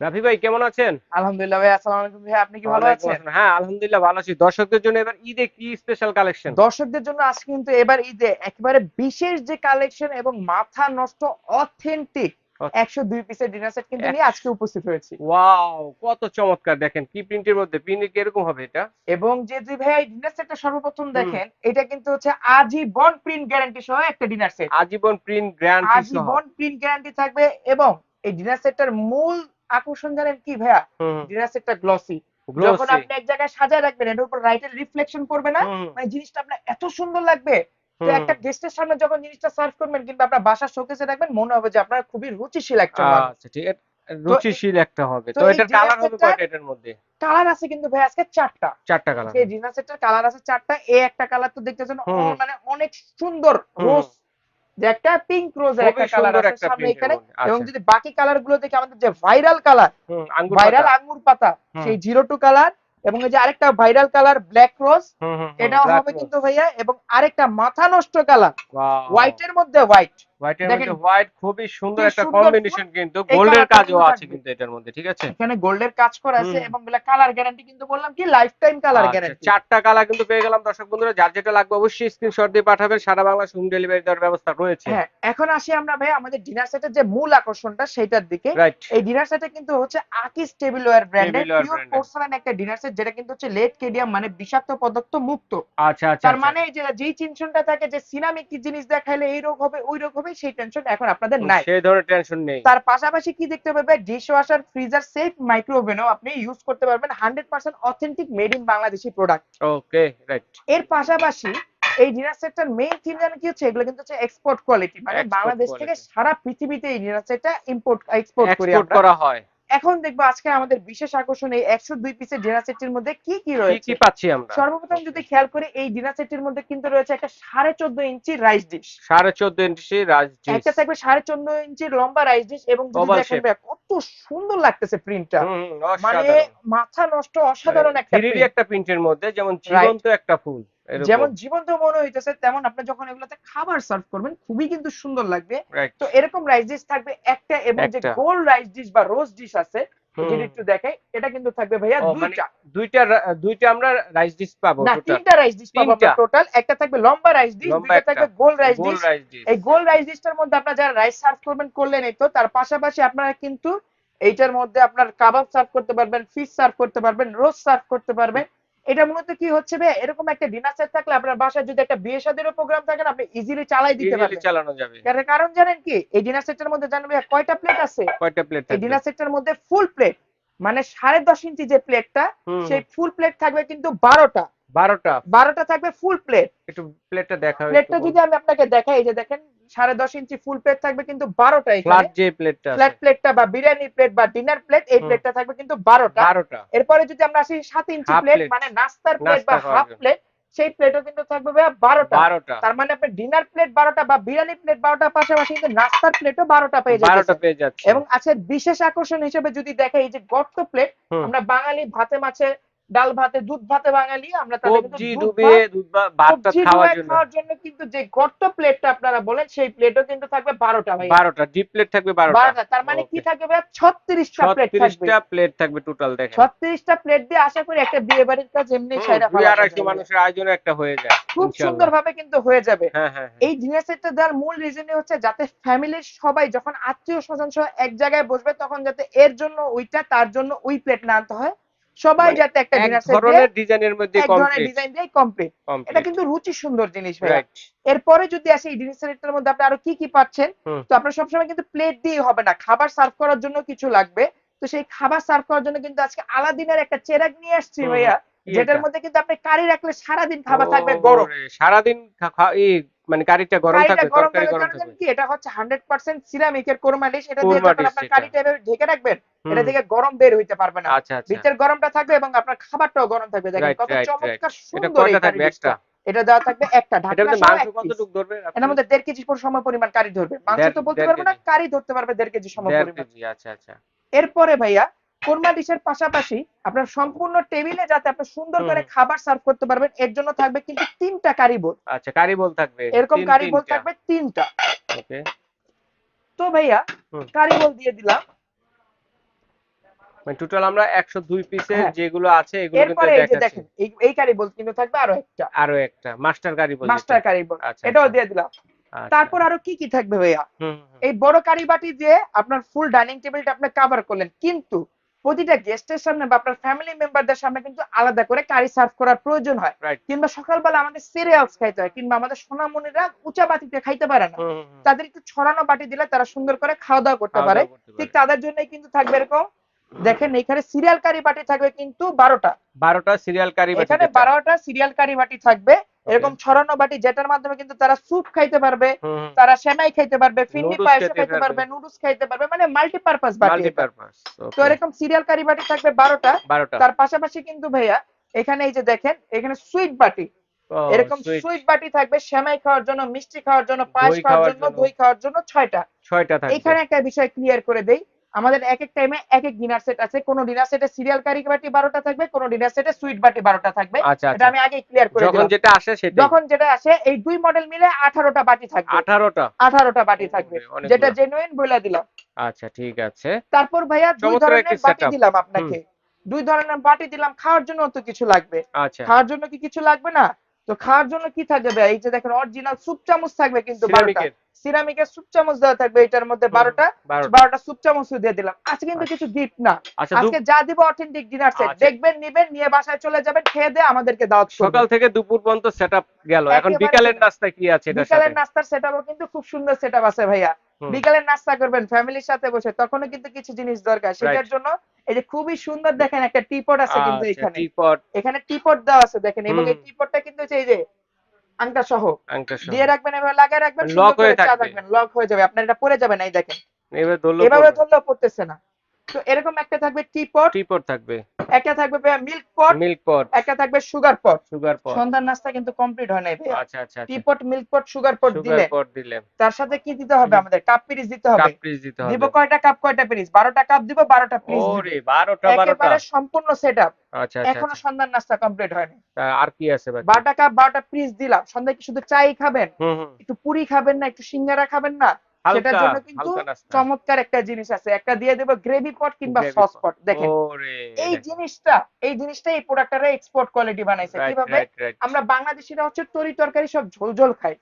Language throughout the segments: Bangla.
রাফি ভাই কেমন আছেন? আলহামদুলিল্লাহ ভাই আসসালামু আলাইকুম ভাই আপনি কি ভালো আছেন? হ্যাঁ আলহামদুলিল্লাহ ভালো আছি। দর্শকদের জন্য এবার ঈদে কি স্পেশাল কালেকশন দর্শকদের জন্য আজকে কিন্তু এবার ঈদে একেবারে বিশেষ যে কালেকশন এবং মাথা নষ্ট অথেন্টিক আচ্ছা। একশো দুই পিসের ডিনার সেট কিন্তু নিয়ে আজকে উপস্থিত হয়েছি। ওয়াও কত চমৎকার। দেখেন কি প্রিন্টের মধ্যে প্রিন্ট কি এরকম হবে এটা? এবং যে দুই ভাই ডিনার সেটটা সর্বপ্রথম দেখেন এটা কিন্তু হচ্ছে আজীবন প্রিন্ট গ্যারান্টি সহ একটা ডিনার সেট আজীবন প্রিন্ট গ্যারান্টি সহ। আজীবন প্রিন্ট গ্যারান্টি থাকবে এবং এই ডিনার সেটটার মূল আকর্ষণ জানেন কি ভাইয়া? ডিনার সেটটা গ্লসি যখন আপনি এক জায়গায় সাজায় রাখবেন এটার উপর লাইটের রিফ্লেকশন পড়বে না। মানে জিনিসটা আপনার এত সুন্দর লাগবে। তো একটা গেস্টের সামনে যখন জিনিসটা সার্ভ করবেন কিংবা আপনার বাসার শোকেসে রাখবেন মনে হবে যে আপনার খুবই রুচিশীল একটা আচ্ছা ঠিক আছে। রুচিশীল একটা হবে। তো এটার কালার হবে কয়টা এটার মধ্যে? কালার আছে কিন্তু ভাই আজকে চারটা। চারটা কালার এই ডিনার সেটের কালার আছে চারটা। এই একটা কালার তো দেখতেছেন মানে অনেক সুন্দর রোজ যে একটা পিঙ্ক রোজ একটা কালার আছে সামনে এখানে। এবং আচ্ছা। যদি বাকি কালারগুলো দেখি আমাদের যে ভাইরাল কালার ভাইরাল আঙ্গুর পাতা। সেই জিরো টু কালার এবং এই যে আরেকটা ভাইরাল কালার ব্ল্যাক রোজ এটাও হবে। কিন্তু ভাইয়া এবং আরেকটা মাথা নষ্ট কালার. হোয়াইটের মধ্যে হোয়াইট হোয়াইটের মধ্যে হোয়াইট খুবই সুন্দর একটা কম্বিনেশন কিন্তু গোল্ডের কাজও আছে কিন্তু এটার মধ্যে ঠিক আছে? এখানে গোল্ডের কাজ করা আছে। এবং কালার গ্যারান্টি কিন্তু বললাম কি লাইফ টাইম কালার আচ্ছা, গ্যারান্টি চারটা কালার কিন্তু পেয়ে গেলাম দর্শক বন্ধুরা যার যেটা লাগবে অবশ্যই স্ক্রিনশট দিয়ে পাঠাবেন সারা বাংলা হোম ডেলিভারি দেওয়ার ব্যবস্থা রয়েছে। হ্যাঁ এখন আসি আমরা ভাই আমাদের ডিনার সেটের যে মূল আকর্ষণটা সেটার দিকে। এই ডিনার সেটে কিন্তু হচ্ছে আকিস টেবিলওয়্যার ব্র্যান্ডের পিওর একটা ডিনার সেট যেটা কিন্তু হচ্ছে লেড কেডিয়াম মানে বিষাক্ত পদার্থ মুক্ত। আচ্ছা আচ্ছা তার আচ্ছা। মানে যে যেই টেনশনটা থাকে যে সিনামিক কি জিনিস দেখাইলে এই রোগ হবে ওই রোগ হবে সেই টেনশন এখন আপনাদের নাই। সেই ধরনের টেনশন নেই। তার পাশাপাশি কি দেখতে পাবে ডিশ ওয়াশার ফ্রিজার সেফ মাইক্রোওভেনও আপনি ইউজ করতে পারবেন hundred percent authentic made in Bangladeshi product okay right এর পাশাপাশি এই ডিনার সেটটার মেইন থিম জানেন কি হচ্ছে? এগুলো কিন্তু হচ্ছে এক্সপোর্ট কোয়ালিটি মানে বাংলাদেশ থেকে সারা পৃথিবীতে এই ডিনার সেটটা ইম্পোর্ট এক্সপোর্ট করি আমরা। করা হয়। এখন দেখব আজকে আমাদের বিশেষ আকর্ষণ এই একশো দুই পিসের ডিনার সেটটির মধ্যে কি কি রয়েছে কি পাচ্ছি আমরা? সর্বপ্রথম যদি খেয়াল করি এই ডিনার সেটটির মধ্যে কিন্তু রয়েছে একটা সাড়ে চোদ্দ ইঞ্চি রাইস ডিশ সাড়ে চোদ্দ ইঞ্চি রাজজি একটা থাকবে সাড়ে চোদ্দ ইঞ্চির লম্বা রাইস ডিশ এবং দেখেন কত সুন্দর লাগতেছে প্রিন্টটা মানে মাথা নষ্ট অসাধারণ একটা একটা প্রিন্টের মধ্যে যেমন জীবন্ত একটা ফুল। যেমন জীবন্ত মনে হইতেছে তেমন আপনি যখন এগুলোতে খাবার সার্ভ করবেন খুবই কিন্তু সুন্দর লাগবে। তো এরকম রাইস ডিশ থাকবে একটা এবং যে গোল রাইস ডিশ বা রোজ ডিশ আছে যদি একটু দেখাই এটা কিন্তু থাকবে ভাইয়া মানে দুইটা। দুইটা দুইটা আমরা রাইস ডিশ পাবো না তিনটা রাইস ডিশ পাবো তিনটা। টোটাল একটা থাকবে লম্বা রাইস ডিশ দুইটা। থাকবে গোল রাইস ডিশ এই গোল রাইস ডিশটার মধ্যে আপনারা যারা রাইস সার্ভ করবেন করলেন এই তো তার পাশাপাশি আপনারা কিন্তু এইটার মধ্যে আপনার কাবাব সার্ভ করতে পারবেন ফিশ সার্ভ করতে পারবেন রোস্ট সার্ভ করতে পারবেন। এটা মূলত কি হচ্ছে ভাই? এরকম একটা ডিনার সেট থাকলে আপনার বাসায় যদি একটা বিয়ে শাদীরও প্রোগ্রাম থাকে না, আপনি ইজিলি চালাই দিতে ইজিলি পারবেন। চালানো যাবে। কারণ- কারণ জানেন কি? এই ডিনার সেটের মধ্যে জানেন ভাইয়া কয়টা প্লেট আছে? কয়টা প্লেট এই ডিনার সেটের মধ্যে ফুল প্লেট মানে সাড়ে দশ ইঞ্চি যে প্লেটটা সেই ফুল প্লেট থাকবে কিন্তু বারোটা। বারোটা। বারোটা থাকবে ফুল প্লেট একটু প্লেটটা দেখা প্লেটটা যদি আমি আপনাকে দেখাই এই যে দেখেন সাড়ে দশ ইঞ্চি ফুল প্লেট থাকবে কিন্তু বারোটা ফ্ল্যাট যে প্লেটটা ফ্ল্যাট প্লেটটা বা বিরিয়ানি প্লেট বা ডিনার প্লেট এই প্লেটটা থাকবে কিন্তু বারোটা। বারোটা। এরপরে যদি আমরা আসি সাত ইঞ্চি প্লেট মানে নাস্তার প্লেট বা হাফ প্লেট সেই প্লেটও কিন্তু থাকবে ভাইয়া বারোটা। বারোটা। তার মানে আপনি ডিনার প্লেট বারোটা বা বিরিয়ানি প্লেট বারোটা পাশাপাশি কিন্তু নাস্তার প্লেটও বারোটা পেয়ে বারোটা যাচ্ছে পেয়ে যাচ্ছে। এবং আজকের বিশেষ আকর্ষণ হিসেবে যদি দেখে এই যে গর্ত প্লেট আমরা বাঙালি ভাতে মাছে ডাল ভাতে দুধ ভাতে বাঙালি আমরা সবজি দুধ ডুবিয়ে দুধ ভাতটা খাওয়ার জন্য। খাওয়ার জন্য কিন্তু যে গর্ত প্লেটটা আপনারা বলেন সেই প্লেটও কিন্তু থাকবে বারোটা ভাই বারোটা ডিপ প্লেট থাকবে বারোটা। বারোটা তার মানে কি থাকবে ভাই ছত্রিশটা প্লেট থাকবে। ছত্রিশটা প্লেট থাকবে টোটাল দেখেন। ছত্রিশটা প্লেট দিয়ে আশা করি একটা বিয়ে বাড়ির কাজ এমনি সাইরা দুই আড়াইশো মানুষের আয়োজনে একটা হয়ে যায় খুব। সুন্দর ভাবে কিন্তু হয়ে যাবে। হ্যাঁ হ্যাঁ হ্যাঁ। এই ডিনার সেটটা দেওয়ার মূল রিজনই হচ্ছে যাতে ফ্যামিলির সবাই যখন আত্মীয় স্বজন সহ এক জায়গায় বসবে তখন যাতে এর জন্য ওইটা তার জন্য ওই প্লেট না আনতে হয়। সবাই যাতে একটা ডিনার সেট ধরনের ডিজাইনের মধ্যে এক ধরনের ডিজাইন দিয়ে কমপ্লিট এটা কিন্তু রুচি সুন্দর জিনিস ভাই এরপরে যদি আসে এই ডিনার সেটটার মধ্যে আপনি আরও কি কি পাচ্ছেন। তো আপনার সবসময় কিন্তু প্লেট দিয়ে হবে না। খাবার সার্ভ করার জন্য কিছু লাগবে। তো সেই খাবার সার্ভ করার জন্য কিন্তু আজকে আলাদিনের একটা চেরাগ নিয়ে আসছি ভাইয়া। যেটার মধ্যে কিন্তু আপনি কারি রাখলে সারাদিন খাবার থাকবে গরম। সারাদিন মানে কারিটা গরম থাকবে তরকারি গরম থাকবে। কি? এটা হচ্ছে হান্ড্রেড পার্সেন্ট সিরামিকের কোরমা ডিশ এটা দিয়ে আপনার এটা। কারিটা এভাবে ঢেকে রাখবেন এটা থেকে গরম বের হইতে পারবে না। আচ্ছা আচ্ছা। ভিতর গরমটা থাকবে এবং আপনার খাবারটাও গরম থাকবে। দেখেন কত চমৎকার এটা সুন্দর কয়টা থাকবে? একটা? এটা দেওয়া থাকবে একটা। এটা ঢাকনা মাংস কত টুক ধরবে? এটার মধ্যে দেড় কেজি পর সম পরিমাণ কারি ধরবে। মাংস তো বলতে পারব না। কারি ধরতে পারবে দেড় কেজি সম পরিমাণ। আচ্ছা আচ্ছা। এরপরে ভাইয়া কোরমা ডিশের পাশাপাশি আপনার সম্পূর্ণ টেবিলে যাতে আপনি সুন্দর করে খাবার সার্ভ করতে পারবেন এর জন্য থাকবে কিন্তু তিনটা কারি বোল আচ্ছা কারি বল থাকবে। এরকম কারি বোল থাকবে তিনটা। ওকে। তো ভাইয়া। কারি বোল দিয়ে দিলাম। মানে টোটাল আমরা একশো দুই পিসের হ্যাঁ। যেগুলো আছে এগুলো কিন্তু এরপরে এই যে দেখাচ্ছি। দেখেন এই এই কারি বল কিন্তু থাকবে আরও একটা। আরও একটা মাস্টার গাড়ি বলছি মাস্টার কারি বল আচ্ছা এটাও আচ্ছা, দিয়ে দিলাম। আচ্ছা। তারপর আরও কি কি থাকবে ভাইয়া? এই বড় কারি বাটি দিয়ে আপনার ফুল ডাইনিং টেবিলটা আপনি কভার করলেন। কিন্তু প্রতিটা গেস্টের সামনে বা আপনার ফ্যামিলি মেম্বারদের সামনে কিন্তু আলাদা করে কারি সার্ভ করার প্রয়োজন হয়। কিংবা সকালবেলা আমাদের সিরিয়ালস খাইতে হয় কিংবা আমাদের সোনামণিরা উঁচা বাটিতে খাইতে পারে না। তাদের একটু ছড়ানো বাটি দিলে তারা সুন্দর করে খাওয়া দাওয়া করতে পারে। ঠিক তাদের জন্যই কিন্তু থাকবে এরকম। দেখেন এখানে সিরিয়াল কারি বাটি থাকবে কিন্তু বারোটা। বারোটা সিরিয়াল কারি এখানে বারোটা সিরিয়াল কারি বাটি থাকবে। এরকম ছড়ানো বাটি যেটার মাধ্যমে কিন্তু তারা স্যুপ খাইতে পারবে। তারা সেমাই খাইতে পারবে ফিন্নি পায়েস খাইতে পারবে। নুডলস খাইতে পারবে মানে মাল্টিপারপাস বাটি। তো এরকম সিরিয়াল কারি বাটি থাকবে বারোটা। তার পাশাপাশি কিন্তু ভাইয়া এখানে এই যে দেখেন এখানে সুইট বাটি। এরকম সুইট বাটি থাকবে সেমাই খাওয়ার জন্য মিষ্টি খাওয়ার জন্য পায়েস খাওয়ার জন্য। দই খাওয়ার জন্য ছয়টা। ছয়টা এখানে একটা বিষয় ক্লিয়ার করে দেই। আমাদের এক এক টাইমে এক এক ডিনার সেট আছে। কোন ডিনার সেটে সিরিয়াল কারি বাটি বারোটা থাকবে কোন ডিনার সেটে সুইট বাটি বারোটা থাকবে। আচ্ছা এটা আচ্ছা আমি আগে ক্লিয়ার করে যখন যেটা আসে সেটা যখন যেটা আসে এই দুই মডেল মিলে আঠারোটা বাটি থাকবে। আঠারোটা? আঠারোটা বাটি থাকবে। যেটা জেনুইন বলে দিলাম। আচ্ছা ঠিক আছে। তারপর ভাইয়া দুই ধরনের বাটি দিলাম আপনাকে। দুই ধরনের বাটি দিলাম। খাওয়ার জন্য তো কিছু লাগবে। আচ্ছা। খাওয়ার জন্য কি কিছু লাগবে না? তো খাওয়ার জন্য কি থাকবে? এই যে দেখেন অরিজিনাল সুপ চামচ থাকবে কিন্তু বারোটা। সিরামিকের সুপ চামচ দেওয়া থাকবে এটার মধ্যে বারোটা। বারোটা। সুপ চামচ দিয়ে দিলাম। আজকে কিন্তু আচ্ছা। কিছু গিফট না। আচ্ছা আজকে যা দিব অথেন্টিক ডিনার সেট। দেখবেন নিবেন নিয়ে বাসায় চলে যাবেন খেয়ে দিয়ে আমাদেরকে দাওয়াত সকাল থেকে দুপুর পর্যন্ত সেটআপ গেল। এখন বিকালের নাস্তা কি আছে বিকালের নাস্তার সেটআপও কিন্তু খুব সুন্দর সেটআপ আছে ভাইয়া। বিকালের নাস্তা করবেন ফ্যামিলির সাথে বসে। তখনও কিন্তু কিছু জিনিস দরকার। সেটার জন্য এই যে খুবই সুন্দর দেখেন একটা টিপট আছে কিন্তু আচ্ছা এখানে টিপট এখানে টিপট দেওয়া আছে দেখেন এবং। এই টিপটটা কিন্তু এই যে আংটা সহ। দিয়ে রাখবেন এবার লাগিয়ে রাখবেন লক হয়ে থাকবে। লক হয়ে যাবে আপনার এটা পরে যাবে না এই দেখেন এবার ধরলো ধরলেও পড়তেছে না তো এরকম একটা থাকবে টিপট টিপট থাকবে। একটা থাকবে মিল্ক পট মিল্ক পট একটা থাকবে সুগার পট সুগার পট সন্ধ্যার নাস্তা কিন্তু কমপ্লিট হয় নাই আচ্ছা আচ্ছা আচ্ছা। Teapot milk pot sugar pot sugar দিলে। পট দিলে। তার সাথে কি দিতে হবে আমাদের? কাপ পিরিচ দিতে হবে। কাপ পিস দিতে হবে। দিব কয়টা? কাপ কয়টা পিরিচ বারোটা কাপ দিব বারোটা পিরিচ ওরে 12টা 12টা একেবারে সম্পূর্ণ সেট আপ আচ্ছা আচ্ছা এখনও আচ্ছা। সন্ধ্যার নাস্তা কমপ্লিট হয়নি। তা আর কি আছে বাকি? বারোটা কাপ বারোটা পিরিচ দিলাম। সন্ধ্যায় কি শুধু চাই খাবেন? হুম হুম। একটু পুরি খাবেন না একটু সিঙ্গারা খাবেন না? সেটার জন্য কিন্তু চমৎকার একটা জিনিস আছে। একটা দিয়ে দেবো গ্রেভি পট কিংবা সস পট দেখেন। এই জিনিসটা এই জিনিসটা এই এক্সপোর্ট কোয়ালিটি বানাইছে। কীভাবে? আমরা বাংলাদেশিরা হচ্ছে তরি তরকারি সব ঝোল ঝোল খাই।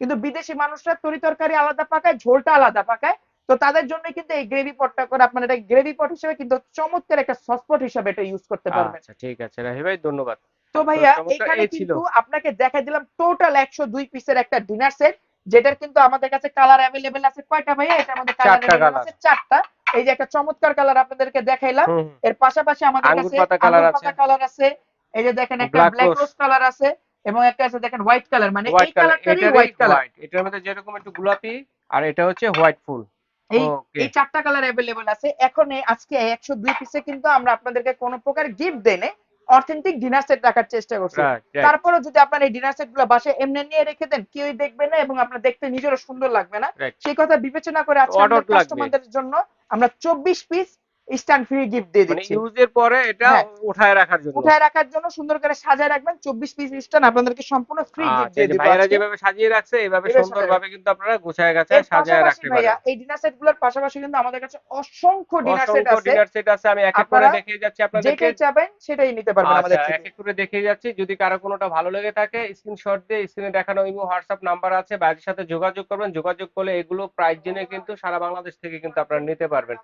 কিন্তু বিদেশি মানুষরা তরি তরকারি আলাদা পাকায় ঝোলটা আলাদা পাকায়। তো তাদের জন্য কিন্তু এই গ্রেভি পটটা করে আপনারা এটা গ্রেভি পট হিসেবে কিন্তু চমৎকার একটা সস পট হিসেবে এটা ইউজ করতে পারবেন। আচ্ছা ঠিক আছে রাহি ভাই ধন্যবাদ। তো ভাইয়া এখানে। কিন্তু আপনাকে দেখাই দিলাম টোটাল একশো দুই পিসের একটা ডিনার সেট যেটার কিন্তু আমাদের কাছে কালার অ্যাভেলেবেল আছে কয়টা ভাইয়া? এটার মধ্যে কালার অ্যাভেলেবেল আছে চারটা। এই যে একটা চমৎকার কালার আপনাদেরকে দেখাইলাম। এর পাশাপাশি আমাদের কাছে আঙ্গুর আছে। পাতা কালার আছে। এই যে দেখেন একটা ব্ল্যাক রোজ কালার আছে এবং একটা আছে দেখেন হোয়াইট কালার মানে এই হোয়াইট কালার কালারটারই হোয়াইট কালার এটার মধ্যে যেরকম একটু গোলাপি আর এটা হচ্ছে হোয়াইট ফুল। এই এই চারটা কালার অ্যাভেলেবেল আছে। এখন আজকে একশো দুই পিসে কিন্তু আমরা আপনাদেরকে কোনো প্রকার গিফট দেনে অথেন্টিক ডিনার সেট রাখার চেষ্টা করছি। তারপরে যদি আপনার এই ডিনার সেটগুলো বাসায় এমনি নিয়ে রেখে দেন কেউই দেখবে না এবং আপনার দেখতে নিজেরও সুন্দর লাগবে না। সেই কথা বিবেচনা করে আজকে কাস্টমারদের জন্য আমরা চব্বিশ পিস স্ট্যান্ড ফ্রি গিফট দিয়ে মানে দিচ্ছি। ইউজের পরে এটা হ্যাঁ। উঠায় রাখার জন্য। উঠায় রাখার জন্য সুন্দর করে সাজায় রাখবেন। চব্বিশ পিস স্ট্যান্ড আপনাদেরকে সম্পূর্ণ ফ্রি গিফট আচ্ছা, দিয়ে দিব ভাইয়ারা যেভাবে সাজিয়ে রাখছে এইভাবে এভাবে সুন্দরভাবে কিন্তু আপনারা গুছায় গাছে সাজিয়ে রাখতে ভাইয়া পারেন এই ডিনার সেটগুলোর পাশাপাশি কিন্তু আমাদের কাছে অসংখ্য ডিনার সেট অসংখ্য আছে। ডিনার সেট আছে আমি এক এক করে দেখিয়ে যাচ্ছি আপনাদেরকে। যেটাই চাবেন সেটাই নিতে পারবেন আমাদের আচ্ছা এক এক করে দেখিয়ে যাচ্ছি। যদি কারও কোনোটা ভালো লেগে থাকে স্ক্রিনশট দিয়ে স্ক্রিনে দেখানো ইমো হোয়াটসঅ্যাপ নাম্বার আছে বাইরের সাথে যোগাযোগ করবেন। যোগাযোগ করলে এগুলো প্রাইস জেনে কিন্তু সারা বাংলাদেশ থেকে কিন্তু আপনারা নিতে পারবেন।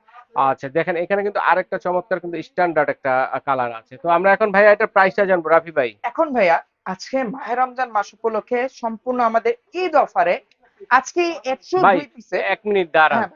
আচ্ছা দেখেন এখানে কিন্তু আরেকটা চমৎকার কিন্তু স্ট্যান্ডার্ড একটা কালার আছে। তো আমরা এখন ভাইয়া এটা প্রাইসটা জানব রাফি ভাই। এখন ভাইয়া আজকে মাহে রমজান মাস উপলক্ষে সম্পূর্ণ আমাদের ঈদ অফারে আজকে একশো দুই পিসে এক মিনিট দাঁড়ান। হ্যাঁ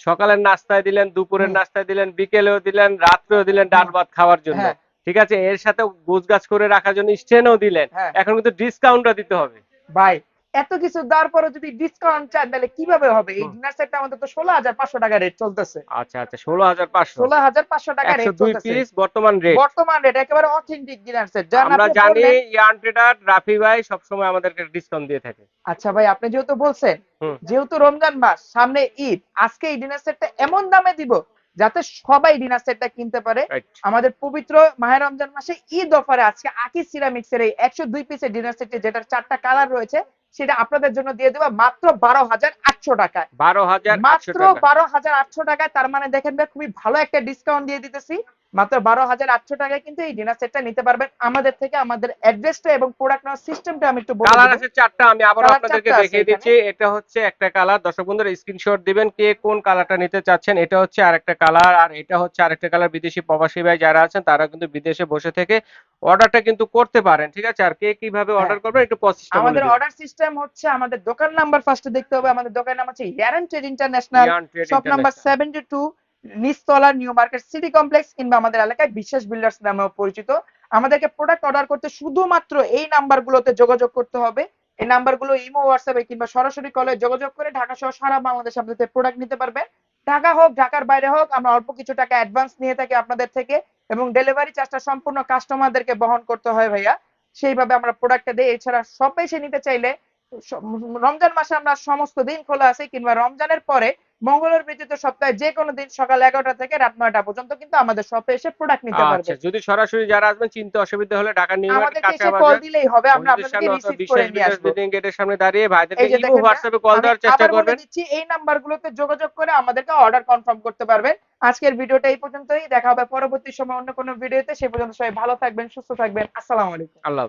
সকালের নাস্তায় দিলেন দুপুরের নাস্তায় দিলেন বিকেলেও দিলেন রাত্রেও দিলেন ডাল ভাত খাওয়ার জন্য। হ্যাঁ। ঠিক আছে? এর সাথে গোছগাছ করে রাখার জন্য স্টেনও দিলেন। হ্যাঁ। এখন কিন্তু ডিসকাউন্টটা দিতে হবে। ভাই এত কিছু দেওয়ার পরে যদি ডিসকাউন্ট চান তাহলে কীভাবে হবে? এই ডিনার সেটটা আমাদের তো ষোলো হাজার পাঁচশো টাকা রেট চলতেছে। আচ্ছা আচ্ছা ষোলো হাজার পাঁচশো। ষোলো হাজার পাঁচশো টাকা রেট চলতেছে। পিস বর্তমান রেট বর্তমান রেট একেবারে অথেন্টিক ডিনার সেট আমরা জানি ইয়ান ট্রেডার রাফি ভাই সবসময় আমাদেরকে ডিসকাউন্ট দিয়ে থাকে। আচ্ছা ভাই আপনি যেহেতু বলছেন যেহেতু রমজান মাস সামনে ঈদ আজকে এই ডিনার সেটটা এমন দামে দিব যাতে সবাই ডিনার সেটটা কিনতে পারে। আমাদের পবিত্র মাহের রমজান মাসে ঈদ অফারে আজকে আকি সিরামিক্স এর এই একশো দুই পিসের ডিনার সেটে যেটার চারটা কালার রয়েছে সেটা আপনাদের জন্য দিয়ে দেবো। মাত্র বারো হাজার আটশো টাকায়। বারো হাজার মাত্র বারো হাজার আটশো টাকায়। তার মানে দেখেন খুবই ভালো একটা ডিসকাউন্ট দিয়ে দিতেছি। মাত্র বারো হাজার আটশো টাকায় কিন্তু এই ডিনার সেটটা নিতে পারবেন। আমাদের থেকে আমাদের অ্যাড্রেসটা এবং প্রোডাক্ট নেওয়ার সিস্টেমটা আমি একটু কালার আছে চারটা আমি আবার আপনাদেরকে দেখিয়ে দিচ্ছি। এটা হচ্ছে একটা কালার দর্শক বন্ধুরা স্ক্রিনশট দিবেন কে কোন কালারটা নিতে চাচ্ছেন। এটা হচ্ছে আরেকটা কালার আর এটা হচ্ছে আরেকটা কালার বিদেশি প্রবাসী ভাই যারা আছেন তারা কিন্তু বিদেশে বসে থেকে অর্ডারটা কিন্তু করতে পারেন ঠিক আছে? আর কে কীভাবে হ্যাঁ। অর্ডার করবেন একটু প্রসেসটা আমাদের অর্ডার সিস্টেম হচ্ছে আমাদের দোকান নাম্বার ফার্স্টে দেখতে হবে। আমাদের দোকান নাম হচ্ছে ইয়ারেন ট্রেড ইন্টারন্যাশনাল শপ নাম্বার 72 নিচতলা নিউ মার্কেট সিটি কমপ্লেক্স কিংবা আমাদের এলাকায় বিশ্বাস বিল্ডার্স নামেও পরিচিত। আমাদেরকে প্রোডাক্ট অর্ডার করতে শুধুমাত্র এই নাম্বারগুলোতে যোগাযোগ করতে হবে। এই নাম্বারগুলো ইমো, হোয়াটসঅ্যাপে কিংবা সরাসরি কলে যোগাযোগ করে ঢাকা সহ সারা বাংলাদেশ আপনাদের প্রোডাক্ট নিতে পারবেন, ঢাকা হোক, ঢাকার বাইরে হোক, আমরা অল্প কিছু টাকা অ্যাডভান্স নিয়ে থাকি আপনাদের থেকে এবং ডেলিভারি চার্জটা সম্পূর্ণ কাস্টমারদেরকে বহন করতে হয় ভাইয়া। সেইভাবে আমরা প্রোডাক্টটা দিই। এছাড়া সব এসে নিতে চাইলে রমজান মাসে আমরা সমস্ত দিন খোলা আছে কিংবা রমজানের পরে মঙ্গলবার ব্যতীত সপ্তাহে যে কোনো দিন সকাল এগারোটা থেকে রাত নয়টা পর্যন্ত কিন্তু আমাদের শপে এসে প্রোডাক্ট নিতে আচ্ছা পারবে যদি সরাসরি যারা আসবেন চিনতে অসুবিধা হলে ঢাকা নিউ মার্কেট কাঁচা এসে কল দিলেই হবে আমরা আপনাদেরকে রিসিভ করে নিয়ে আসব। বিল্ডিং গেটের সামনে দাঁড়িয়ে ভাইদেরকে ইমো হোয়াটসঅ্যাপে কল দেওয়ার চেষ্টা করবেন। দিচ্ছি এই নাম্বারগুলোতে যোগাযোগ করে আমাদেরকে অর্ডার কনফার্ম করতে পারবেন। আজকের ভিডিওটা এই পর্যন্তই দেখা হবে পরবর্তী সময় অন্য কোনো ভিডিওতে সে পর্যন্ত সবাই ভালো থাকবেন সুস্থ থাকবেন আসসালামু আলাইকুম। আল্লাহ